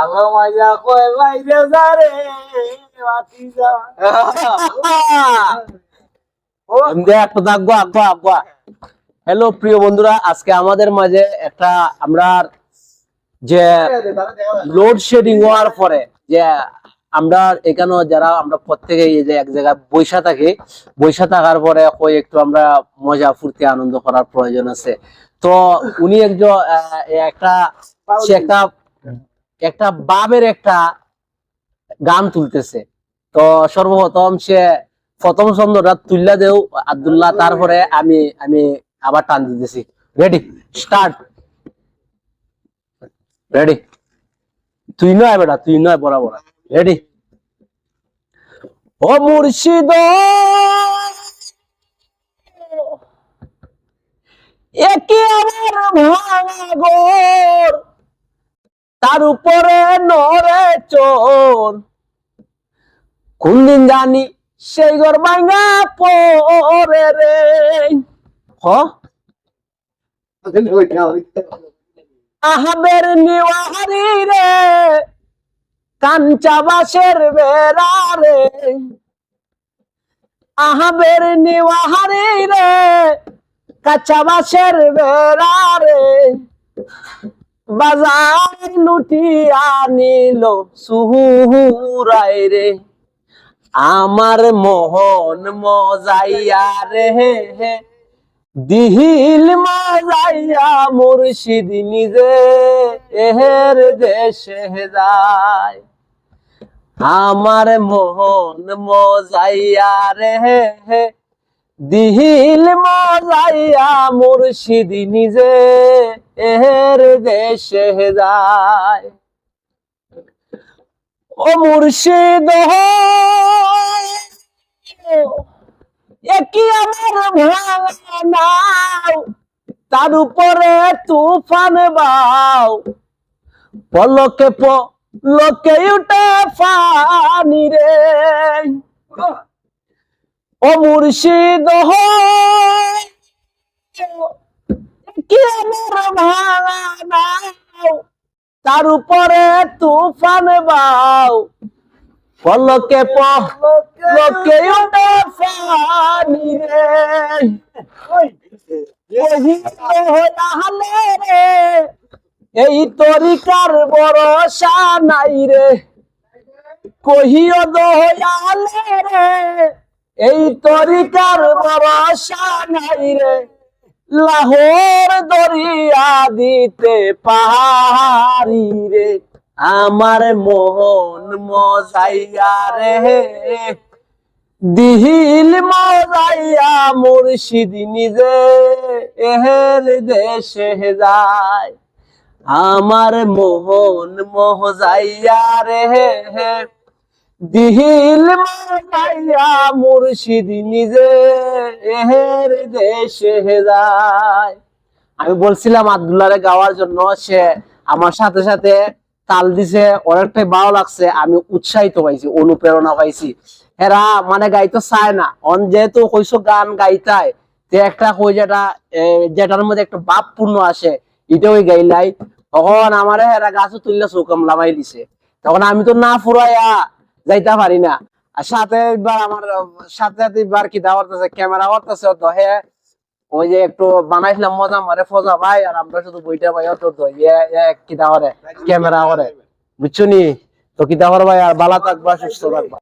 আলো মাজা কয় বাইরে যারে বাতি যা। হ্যালো প্রিয় বন্ধুরা, আজকে আমাদের মাঝে একটা আমরা যে লোড শেডিং হওয়ার পরে যে আমরা এখানে যারা আমরা প্রত্যেকে এই যে এক জায়গায় বৈশা থাকি বৈশা থাকার পরে কই একটু আমরা মজা, ফুর্তি, আনন্দ করার প্রয়োজন আছে। তো উনি একজন একটা, সে একটা একটা বাবের একটা গান তুলতেছে। তো সর্বপ্রথম সে প্রথম ছন্দটা তুল্লা দেও, আব্দুল্লাহ, তারপরে আমি আমি আবার টান দিতেছি। রেডি স্টার্ট রেডি তুই নয় বেটা, তুই নয় বরাবর। রেডি ও মুর্শিদ! একে আমার ভাঙাগর তার উপরে নরে চোর। কোন দিন জানি সেই ঘর ভাঙা পরে রে। হ? আহাবের নিওয়ারি রে, কাঞ্চা বাসের বেড়া রে। আহাবের নিওয়ারি রে, কাঁচা বাসের বেড়া রে। বাজার লুটিয়া নিল সুহুরাই রে। আমার মোহন মজাইয়া রে। হে দিহিল মজাইয়া মুর্শিদ নিজে এহের দেশে যায়। আমার মোহন মজাইয়া রে। দিহিল মজাইয়া মুর্শিদ নিজে এহের দেশে যায়। ও মুর্শিদ একই আমার ভাঙা নাও? তার উপরে তুফান বাও। পলকে পলকে উঠে ফানি রে। ও মুর্শিদ তার উপরে তুফান বাও। পলকে পলকে এই তরিকার ভরসা নাই রে। কহিও দয়ালে রে। এই তরিকার ভরসা নাই রে। লাহোর দরিয়া দিতে পারি রে। আমার মোহন মজাইয়া রে। দিহিল মজাইয়া মুর্শিদ নিজে এহের দেশে যায়। আমার মোহন মজাইয়া রে। দিহিল মজাইয়া মুর্শিদ নিজে এহের দেশে যায়। আমি বলছিলাম আব্দুল্লাহরে গাওয়ার জন্য, সে আমার সাথে সাথে তাল দিছে, অনেকটাই ভালো লাগছে, আমি উৎসাহিত পাইছি, অনুপ্রেরণা পাইছি। এরা মানে গাইতে চায় না। অন যেহেতু কইসো গান গাইতায় তে একটা কই যেটা যেটার মধ্যে একটা ভাব পূর্ণ আসে এটা ওই গাইলাই। তখন আমার এরা গাছও তুললে চৌকাম লামাই দিছে। তখন আমি তো না ফুরাইয়া যাইতে পারি না। আর সাথে এবার আমার সাথে সাথে বার কি দাওয়ার ক্যামেরা করতেছে তো হে ওই যে একটু বানাইছিলাম মজা মারে ফজা ভাই আর আমরা শুধু বইটা ভাই অত কিতা করে ক্যামেরা করে বুঝছ নি? তো কিতা দাওয়ার ভাই আর বালা থাকবা সুস্থ থাকবা।